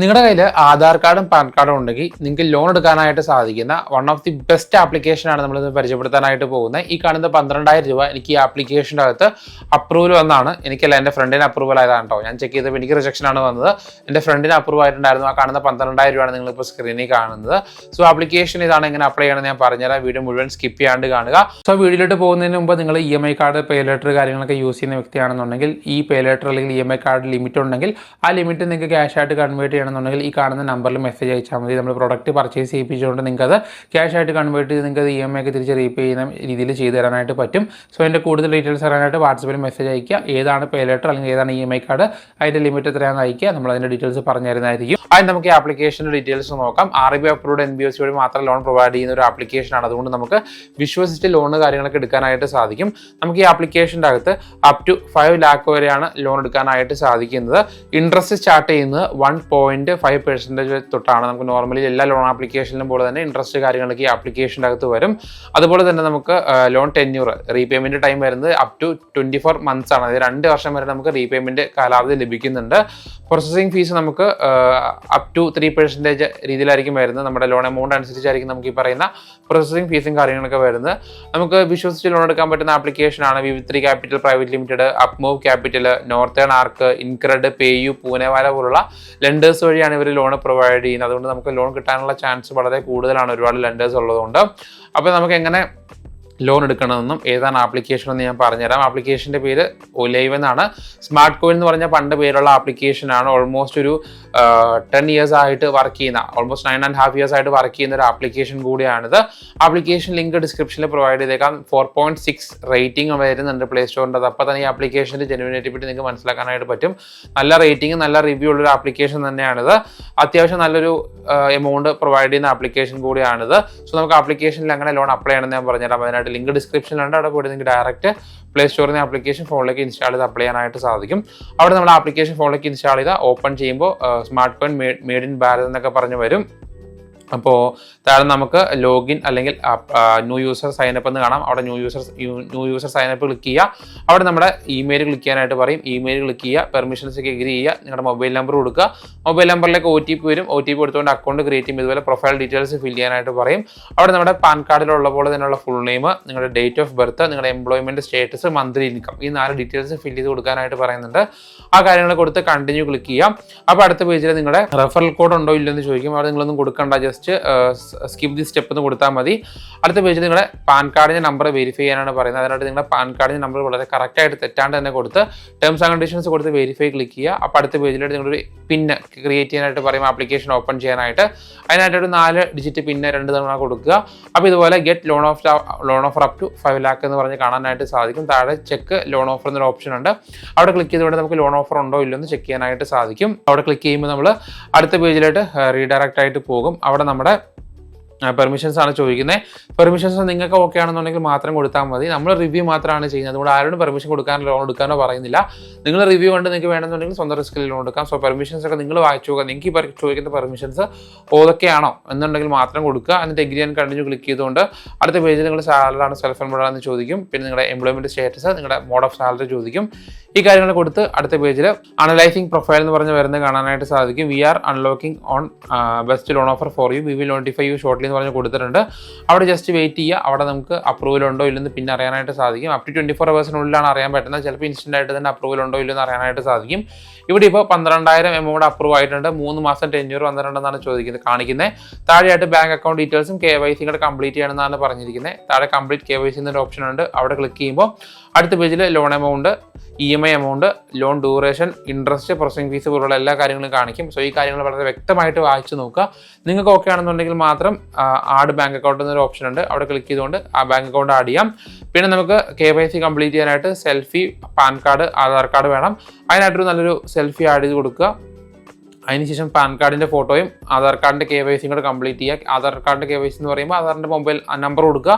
നിങ്ങളുടെ കയ്യിൽ ആധാർ കാർഡും പാൻ കാർഡും ഉണ്ടെങ്കിൽ നിങ്ങൾക്ക് ലോൺ എടുക്കാനായിട്ട് സാധിക്കുന്ന വൺ ഓഫ് ദി ബെസ്റ്റ് ആപ്ലിക്കേഷനാണ് നമ്മൾ പരിചയപ്പെടുത്താനായിട്ട് പോകുന്നത് ഈ കാണുന്ന പന്ത്രണ്ടായിരം രൂപ എനിക്ക് ഈ ആപ്ലിക്കേഷന്റെ അകത്ത് അപ്രൂവൽ വന്നാണ്. എനിക്കല്ല എന്റെ ഫ്രണ്ടിന് അപ്രൂവൽ ആയതാണ് കേട്ടോ ഞാൻ ചെക്ക് ചെയ്തപ്പോൾ എനിക്ക് റിജക്ഷൻ ആണ് വന്നത്. എന്റെ ഫ്രണ്ടിന് അപ്രൂവ് ആയിട്ടുണ്ടായിരുന്നു. ആ കാണുന്ന പന്ത്രണ്ടായിരം രൂപയാണ് നിങ്ങളിപ്പോൾ സ്ക്രീനിൽ കാണുന്നത്. സോ ആപ്ലിക്കേഷൻ ഇതാണ് എങ്ങനെ അപ്ലൈ ചെയ്യണമെന്ന് ഞാൻ പറഞ്ഞുതരാം. വീഡിയോ മുഴുവൻ സ്കിപ്പ് ചെയ്യാണ്ട് കാണുക. സോ വീഡിയോയിലോട്ട് പോകുന്നതിന് മുമ്പ് നിങ്ങൾ E M I card pay later കാര്യങ്ങളൊക്കെ യൂസ് ചെയ്യുന്ന വ്യക്തിയാണെന്നുണ്ടെങ്കിൽ ഈ പേ ലെറ്റർ അല്ലെങ്കിൽ E M I card limit ഉണ്ടെങ്കിൽ ആ ലിമിറ്റ് നിങ്ങൾക്ക് ക്യാഷ് ആയിട്ട് കൺവേർട്ട് ചെയ്യണമെന്നുണ്ടെങ്കിൽ ഈ കാണുന്ന നമ്പറിൽ മെസ്സേജ് അയച്ചാൽ മതി. നമ്മൾ പ്രൊഡക്റ്റ് പർച്ചേസ് ചെയ്യിപ്പിച്ചുകൊണ്ട് നിങ്ങൾക്ക് അത് ക്യാഷ് ആയിട്ട് കൺവേർട്ട് ചെയ്ത് നിങ്ങൾക്ക് ഇ എം ഐ ഒക്കെ തിരിച്ച് റീപേ ചെയ്യുന്ന രീതിയിൽ ചെയ്തു തരാനായിട്ട് പറ്റും. സോ എന്റെ കൂടുതൽ ഡീറ്റെയിൽസ് അറിയാനായിട്ട് വാട്സപ്പിൽ മെസ്സേജ് അയക്കുക ഏതാണ് പേ ലെറ്റർ അല്ലെങ്കിൽ ഏതാണ് ഇ എം ഐ കാർഡ് അതിന്റെ ലിമിറ്റ് എത്രയാണെന്ന് അയക്കുക നമ്മൾ അതിന്റെ ഡീറ്റെയിൽസ് പറഞ്ഞു തരുന്നതായിരിക്കും. ആദ്യം നമുക്ക് ഈ ആപ്ലിക്കേഷന്റെ ഡീറ്റെയിൽസ് നോക്കാം. R B approved N B S വഴി മാത്രം ലോൺ പ്രൊവൈഡ് ചെയ്യുന്ന ഒരു ആപ്ലിക്കേഷനാണ് അതുകൊണ്ട് നമുക്ക് വിശ്വസിച്ച് ലോൺ കാര്യങ്ങളൊക്കെ എടുക്കാനായിട്ട് സാധിക്കും. നമുക്ക് ഈ ആപ്ലിക്കേഷന്റെ അകത്ത് അപ് ടു ഫൈവ് ലാക്ക് വരെയാണ് ലോൺ എടുക്കാനായിട്ട് സാധിക്കുന്നത്. ഇൻട്രസ്റ്റ് സ്റ്റാർട്ട് ചെയ്യുന്നത് വൺ പോയിന്റ് ഫൈവ് പെർസെന്റേജ് തൊട്ടാണ് നമുക്ക് നോർമലി എല്ലാ ലോൺ ആപ്ലിക്കേഷനിലും പോലെ തന്നെ ഇൻട്രസ്റ്റ് കാര്യങ്ങളൊക്കെ ഈ ആപ്ലിക്കേഷന്റെ അകത്ത് വരും. അതുപോലെ തന്നെ നമുക്ക് ലോൺ ടെന്യൂർ റീപേയ്മെന്റ് ടൈം വരുന്നത് up to twenty four months ആണ്. അതായത് രണ്ട് വർഷം വരെ നമുക്ക് റീപേയ്മെന്റ് കാലാവധി ലഭിക്കുന്നുണ്ട്. പ്രോസസ്സിംഗ് ഫീസ് നമുക്ക് അപ് ടു ത്രീ പെർസെന്റേജ് രീതിയിലായിരിക്കും വരുന്നത്. നമ്മുടെ ലോൺ എമൗണ്ട് അനുസരിച്ചായിരിക്കും നമുക്ക് ഈ പറയുന്ന പ്രോസസ്സിംഗ് ഫീസും കാര്യങ്ങളൊക്കെ വരുന്നത്. നമുക്ക് വിശ്വസിച്ച് ലോൺ എടുക്കാൻ പറ്റുന്ന ആപ്ലിക്കേഷനാണ് V three Capital Private Limited Upmove Capital Northern Arc InCred PayU Poonawalla പോലുള്ള ലെൻഡേഴ്സ് വഴിയാണ് ഇവർ ലോൺ പ്രൊവൈഡ് ചെയ്യുന്നത്. അതുകൊണ്ട് നമുക്ക് ലോൺ കിട്ടാനുള്ള ചാൻസ് വളരെ കൂടുതലാണ്. ഒരുപാട് ലെൻഡേഴ്സ് ഉള്ളതുകൊണ്ട്. അപ്പോൾ നമുക്ക് എങ്ങനെ ലോൺ എടുക്കണമെന്നും ഏതാണ് ആപ്ലിക്കേഷൻ എന്ന് ഞാൻ പറഞ്ഞുതരാം. ആപ്ലിക്കേഷന്റെ പേര് ഒലൈവ് എന്നാണ്. സ്മാർട്ട് കോയിൻ എന്ന് പറഞ്ഞ പണ്ട് പേരുള്ള ആപ്ലിക്കേഷനാണ് ഓൾമോസ്റ്റ് ഒരു ടെൻ ഇയേഴ്സ് ആയിട്ട് വർക്ക് ചെയ്യുന്ന almost nine and half years ആയിട്ട് വർക്ക് ചെയ്യുന്ന ഒരു ആപ്ലിക്കേഷൻ കൂടിയാണിത്. ആപ്ലിക്കേഷൻ ലിങ്ക് ഡിസ്ക്രിപ്ഷനിൽ പ്രൊവൈഡ് ചെയ്തേക്കാം. ഫോർ പോയിന്റ് സിക്സ് റേറ്റിംഗ് വരുന്നുണ്ട് പ്ലേ സ്റ്റോറിന്റെ അത് അപ്പോൾ തന്നെ ഈ ആപ്ലിക്കേഷന്റെ ജെനുവിനിറ്റി പറ്റി നിങ്ങൾക്ക് മനസ്സിലാക്കാനായിട്ട് പറ്റും. നല്ല റേറ്റിംഗ് നല്ല റിവ്യൂ ഉള്ളൊരു ആപ്ലിക്കേഷൻ തന്നെയാണിത്. അത്യാവശ്യം നല്ലൊരു എമൗണ്ട് പ്രൊവൈഡ് ചെയ്യുന്ന ആപ്ലിക്കേഷൻ കൂടിയാണിത്. സോ നമുക്ക് ആപ്ലിക്കേഷനിൽ അങ്ങനെ ലോൺ അപ്ലൈ ചെയ്യണമെന്ന് ഞാൻ പറഞ്ഞുതരാം. അതിനായിട്ട് ലിങ്ക് ഡിസ്ക്രിപ്ഷനിലുണ്ട് അവിടെ പോയിട്ട് നിങ്ങൾക്ക് ഡയറക്റ്റ് പ്ലേ സ്റ്റോറിൽ നിന്ന് ആപ്ലിക്കേഷൻ ഫോണിലേക്ക് ഇൻസ്റ്റാൾ ചെയ്ത് അപ്ലൈ ചെയ്യാനായിട്ട് സാധിക്കും. അവിടെ നമ്മൾ ആപ്ലിക്കേഷൻ ഫോണിലേക്ക് ഇൻസ്റ്റാൾ ചെയ്താൽ ഓപ്പൺ ചെയ്യുമ്പോൾ smart phone made in Bharat എന്നൊക്കെ പറഞ്ഞു വരും. അപ്പോൾ താഴെ നമുക്ക് ലോഗിൻ അല്ലെങ്കിൽ ന്യൂ യൂസർ സൈനപ്പ് എന്ന് കാണാം. അവിടെ new user new user sign up click ചെയ്യുക. അവിടെ നമ്മുടെ ഇമെയിൽ ക്ലിക്ക് ചെയ്യാനായിട്ട് പറയും. ഇമെയിൽ ക്ലിക്ക് ചെയ്യുക പെർമിഷൻസ് ഒക്കെ എഗ്രി ചെയ്യുക നിങ്ങളുടെ മൊബൈൽ നമ്പർ കൊടുക്കുക. മൊബൈൽ നമ്പറിലേക്ക് ഒ ടി പി വരും. ഒ ടി പി കൊടുത്തുകൊണ്ട് അക്കൗണ്ട് ക്രിയേറ്റ് ചെയ്യും ഇതുപോലെ പ്രൊഫൈൽ ഡീറ്റെയിൽസ് ഫിൽ ചെയ്യാനായിട്ട് പറയും. അവിടെ നമ്മുടെ പാൻ കാർഡിലുള്ള പോലെ തന്നെയുള്ള ഫുൾ നെയിം നിങ്ങളുടെ ഡേറ്റ് ഓഫ് ബർത്ത് നിങ്ങളുടെ എംപ്ലോയ്മെന്റ് സ്റ്റേറ്റസ് മന്ത്ലി ഇൻകം ഈ നാല് ഡീറ്റെയിൽസ് ഫിൽ ചെയ്ത് കൊടുക്കാനായിട്ട് പറയുന്നുണ്ട്. ആ കാര്യങ്ങൾ കൊടുത്ത് കണ്ടിന്യൂ ക്ലിക്ക് ചെയ്യാം അപ്പോൾ അടുത്ത പേജിൽ നിങ്ങളുടെ റെഫറൽ കോഡ് ഉണ്ടോ ഇല്ലെന്ന് ചോദിക്കും. അവിടെ നിങ്ങളൊന്നും കൊടുക്കണ്ട. ജസ്റ്റ് സ്കിപ്പ് ദി സ്റ്റെപ്പ് എന്ന് കൊടുത്താൽ മതി. അടുത്ത പേജിൽ നിങ്ങളുടെ പാൻ കാർഡിന്റെ നമ്പർ വെരിഫൈ ചെയ്യാനാണ് പറയുന്നത്. അതിനായിട്ട് നിങ്ങളുടെ പാൻ കാർഡിന്റെ നമ്പർ വളരെ കറക്റ്റായിട്ട് തെറ്റാണ്ട് തന്നെ കൊടുത്ത് ടേംസ് ആൻഡ് കണ്ടീഷൻസ് കൊടുത്ത് വെരിഫൈ ക്ലിക്ക് ചെയ്യുക. അപ്പോൾ അടുത്ത പേജിലായിട്ട് നിങ്ങളൊരു പിന്ന് ക്രിയേറ്റ് ചെയ്യാനായിട്ട് പറയും. ആപ്ലിക്കേഷൻ ഓപ്പൺ ചെയ്യാനായിട്ട്. അതിനായിട്ട് ഒരു നാല് ഡിജിറ്റ് പിന്നെ രണ്ട് തവണ കൊടുക്കുക. അപ്പോൾ ഇതുപോലെ get loan of loan offer up to five lakh എന്ന് പറഞ്ഞ് കാണാനായിട്ട് സാധിക്കും. താഴെ ചെക്ക് ലോൺ ഓഫർ എന്നൊരു ഓപ്ഷൻ ഉണ്ട്. അവിടെ ക്ലിക്ക് ചെയ്തുകൊണ്ട് നമുക്ക് ലോൺ ഓഫർ ഉണ്ടോ ഇല്ലയോ എന്ന് ചെക്ക് ചെയ്യാനായിട്ട് സാധിക്കും. അവിടെ ക്ലിക്ക് ചെയ്യുമ്പോൾ നമ്മൾ അടുത്ത പേജിലായിട്ട് റീഡയറക്റ്റ് ആയിട്ട് പോകും. അവിടെ നമ്മുടെ പെർമിഷൻസ് ആണ് ചോദിക്കുന്നത് പെർമിഷൻസ് നിങ്ങൾക്ക് ഓക്കെ ആണെന്നുണ്ടെങ്കിൽ മാത്രം കൊടുത്താൽ മതി. നമ്മൾ റിവ്യൂ മാത്രമാണ് ചെയ്യുന്നത്. അതുകൊണ്ട് ആരോടും പെർമിഷൻ കൊടുക്കാനോ ലോൺ എടുക്കാനോ പറയുന്നില്ല. നിങ്ങൾ റിവ്യൂ കൊണ്ട് നിങ്ങൾക്ക് വേണമെന്നുണ്ടെങ്കിൽ സ്വന്തം റിസ്കിൽ ലോൺ എടുക്കാം. സോ പെർമിഷൻസ് ഒക്കെ നിങ്ങൾ വായിച്ചു നോക്കുക. നിങ്ങൾക്ക് ഈ ചോദിക്കുന്ന പെർമിഷൻസ് ഓതൊക്കെയാണോ എന്നുണ്ടെങ്കിൽ മാത്രം കൊടുക്കുക. എന്നിട്ട് എഗ്രി ആൻഡ് കണ്ടിന്യൂ ക്ലിക്ക് ചെയ്തുകൊണ്ട് അടുത്ത പേജിൽ നിങ്ങൾ സാലറി ആണ് സെൽഫ് എംപ്ലോയ്ഡ് ആണെന്ന് ചോദിക്കും. പിന്നെ നിങ്ങളുടെ എംപ്ലോയ്മെന്റ് സ്റ്റേറ്റസ് നിങ്ങളുടെ മോഡ് ഓഫ് സാലറി ചോദിക്കും. ഈ കാര്യങ്ങൾ കൊടുത്ത് അടുത്ത പേജിൽ അനലൈസിംഗ് പ്രൊഫൈൽ എന്ന് പറഞ്ഞ് വരുന്നത് കാണാനായിട്ട് സാധിക്കും. We are unlocking on best loan offer for you we will notify you shortly എന്ന് പറഞ്ഞ് കൊടുത്തിട്ടുണ്ട്. അവിടെ ജസ്റ്റ് വെയിറ്റ് ചെയ്യുക. അവിടെ നമുക്ക് അപ്രൂവൽ ഉണ്ടോ ഇല്ലെന്ന് പിന്നെ അറിയാനായിട്ട് സാധിക്കും. അപ് ടു ട്വന്റി ഫോർ അവേഴ്സിനുള്ളിലാണ് അറിയാൻ പറ്റുന്നത്. ചിലപ്പോൾ ഇൻസ്റ്റന്റ് ആയിട്ട് തന്നെ അപ്രൂവൽ ഉണ്ടോ ഇല്ലെന്ന് അറിയാനായിട്ട് സാധിക്കും. ഇവിടെ ഇപ്പോൾ പന്ത്രണ്ടായിരം എമൗണ്ട് അപ്രൂവ് ആയിട്ടുണ്ട്. മൂന്ന് മാസം ടെന്യൂർ വന്നിട്ടുണ്ടെന്നാണ് ചോദിക്കുന്നത് കാണിക്കുന്നത്. താഴെയായിട്ട് ബാങ്ക് അക്കൗണ്ട് ഡീറ്റെയിൽസും കെ വൈ സി കംപ്ലീറ്റ് ചെയ്യണമെന്നാണ് പറഞ്ഞിരിക്കുന്നത്. താഴെ കംപ്ലീറ്റ് കെ വൈ സി എന്നൊരു ഓപ്ഷൻ ഉണ്ട്. അവിടെ ക്ലിക്ക് ചെയ്യുമ്പോൾ അടുത്ത പേജിൽ loan amount E M I amount loan duration interest processing fee പോലുള്ള എല്ലാ കാര്യങ്ങളും കാണിക്കും. സോ ഈ കാര്യങ്ങൾ വളരെ വ്യക്തമായിട്ട് വായിച്ചു നോക്കുക. നിങ്ങൾക്ക് ഓക്കെ ആണെന്നുണ്ടെങ്കിൽ മാത്രം ആഡ് ബാങ്ക് അക്കൗണ്ട് എന്നൊരു ഓപ്ഷൻ ഉണ്ട്. അവിടെ ക്ലിക്ക് ചെയ്തുകൊണ്ട് ആ ബാങ്ക് അക്കൗണ്ട് ആഡ് ചെയ്യാം. പിന്നെ നമുക്ക് കെ വൈ സി കംപ്ലീറ്റ് ചെയ്യാനായിട്ട് selfie PAN card Aadhaar card വേണം. അതിനായിട്ടൊരു നല്ലൊരു സെൽഫി ആഡ് ചെയ്ത് കൊടുക്കുക. അതിനുശേഷം പാൻ കാർഡിന്റെ ഫോട്ടോയും ആധാർ കാർഡിന്റെ കെ വൈ സിയും കൂടെ കംപ്ലീറ്റ് ചെയ്യുക. ആധാർ കാർഡിന്റെ കെ വൈ സി എന്ന് പറയുമ്പോൾ ആധാറിന്റെ മൊബൈൽ നമ്പർ കൊടുക്കുക.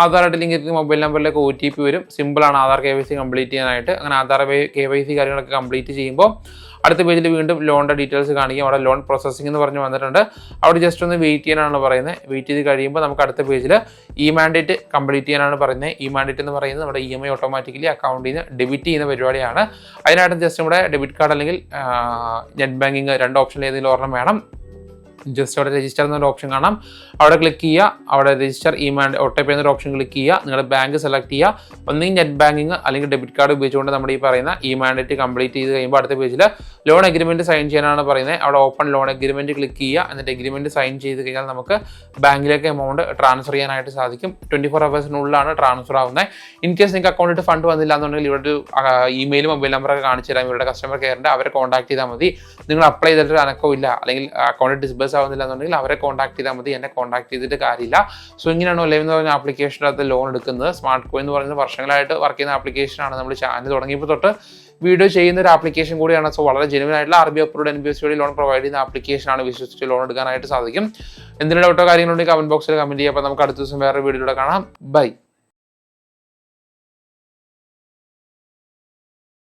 ആധാറായിട്ട് ലിങ്ക് ചെയ്ത് മൊബൈൽ നമ്പറിലേക്ക് ഒ ടി പി വരും. സിമ്പിളാണ് Aadhaar K Y C complete ചെയ്യാനായിട്ട്. അങ്ങനെ ആധാർ കെ വൈ സി കാര്യങ്ങളൊക്കെ കംപ്ലീറ്റ് ചെയ്യുമ്പോൾ അടുത്ത പേജിൽ വീണ്ടും ലോണിന്റെ ഡീറ്റെയിൽസ് കാണിക്കും. അവിടെ ലോൺ പ്രോസസ്സിംഗ് എന്ന് പറഞ്ഞ് വന്നിട്ടുണ്ട്. അവിടെ ജസ്റ്റ് ഒന്ന് വെയിറ്റ് ചെയ്യാനാണ് പറയുന്നത്. വെയിറ്റ് ചെയ്ത് കഴിയുമ്പോൾ നമുക്ക് അടുത്ത പേജിൽ ഇ മാൻഡേറ്റ് കംപ്ലീറ്റ് ചെയ്യാനാണ് പറയുന്നത്. ഇ മാൻഡേറ്റ് എന്ന് പറയുന്നത് നമ്മുടെ ഇ എം ഐ ഓട്ടോമാറ്റിക്കലി അക്കൗണ്ടിൽ നിന്ന് ഡെബിറ്റ് ചെയ്യുന്ന പരിപാടിയാണ്. അതിനായിട്ട് ജസ്റ്റ് നമ്മുടെ ഡെബിറ്റ് കാർഡ് അല്ലെങ്കിൽ നെറ്റ് ബാങ്കിങ് രണ്ട് ഓപ്ഷനിൽ ഏതെങ്കിലും ഒരെണ്ണം വേണം. ജസ്റ്റ് അവിടെ രജിസ്റ്റർ എന്നൊരു ഓപ്ഷൻ കാണാം. അവിടെ ക്ലിക്ക് ചെയ്യുക. അവിടെ രജിസ്റ്റർ ഇമെയിൽ ഓട്ടോ പേ എന്നൊരു ഓപ്ഷൻ ക്ലിക്ക് ചെയ്യുക. നിങ്ങളുടെ ബാങ്ക് സെലക്ട് ചെയ്യുക. ഒന്നെങ്കിൽ നെറ്റ് ബാങ്കിങ് അല്ലെങ്കിൽ ഡെബിറ്റ് കാർഡ് ഉപയോഗിച്ചുകൊണ്ട് നമ്മുടെ ഈ പറയുന്ന ഇ മാൻഡേറ്റ് കംപ്ലീറ്റ് ചെയ്ത് കഴിയുമ്പോൾ അടുത്ത പേജിൽ ലോൺ അഗ്രിമെന്റ് സൈൻ ചെയ്യാനാണ് പറയുന്നത്. അവിടെ ഓപ്പൺ ലോൺ അഗ്രിമെന്റ് ക്ലിക്ക് ചെയ്യുക. എന്നിട്ട് അഗ്രിമെന്റ് സൈൻ ചെയ്ത് കഴിഞ്ഞാൽ നമുക്ക് ബാങ്കിലേക്ക് എമൗണ്ട് ട്രാൻസ്ഫർ ചെയ്യാനായിട്ട് സാധിക്കും. ട്വന്റി ഫോർ അവേഴ്സിനുള്ളിലാണ് ട്രാൻസ്ഫർ ആവുന്നത്. ഇൻ കേസ് നിങ്ങൾക്ക് അക്കൗണ്ടിൽ ഫണ്ട് വന്നില്ല എന്നുണ്ടെങ്കിൽ ഇവിടെ ഒരു ഇമെയിൽ മൊബൈൽ നമ്പറൊക്കെ കാണിച്ചു തരാം. ഇവരുടെ കസ്റ്റമർ കെയറിന്റെ അവരെ കോൺടാക്ട് ചെയ്താൽ മതി. നിങ്ങൾ അപ്ലൈ ചെയ്തിട്ട് അനക്കവും ഇല്ല. അല്ലെങ്കിൽ അക്കൗണ്ട് ഡിസ്ബേഴ്സ് ആവുന്നില്ല എന്നുണ്ടെങ്കിൽ അവരെ കോൺടാക്ട് ചെയ്താൽ മതി എന്നെ കോൺടാക്ട് ചെയ്തിട്ട് കാര്യമില്ല. സോ ഇങ്ങനെയാണോ ലൈവ് എന്ന് പറഞ്ഞ ആപ്ലിക്കേഷനകത്ത് ലോൺ എടുക്കുന്നത്? സ്മാർട്ട് കോയിൻ എന്ന് പറയുന്നത് വർഷങ്ങളായിട്ട് വർക്ക് ചെയ്യുന്ന ആപ്ലിക്കേഷനാണ് നമ്മൾ ചാനൽ തുടങ്ങിയപ്പോൾ തൊട്ട് വീഡിയോ ചെയ്യുന്ന ഒരു ആപ്ലിക്കേഷൻ കൂടിയാണ്. സോ വളരെ ജെനുവൻ ആയിട്ടുള്ള R B approved N B S വഴി ലോൺ പ്രൊവൈഡ് ചെയ്യുന്ന ആപ്ലിക്കേഷനാണ് വിശ്വസിച്ച് ലോൺ എടുക്കാനായിട്ട് സാധിക്കും. എന്തെങ്കിലും ഡൗട്ടോ കാര്യങ്ങളുണ്ടെങ്കിൽ കമന്റ് ബോക്സിൽ കമന്റ് ചെയ്യുക. അപ്പോൾ നമുക്ക് അടുത്ത ദിവസം വേറെ വീഡിയോയിലൂടെ കാണാം. ബൈ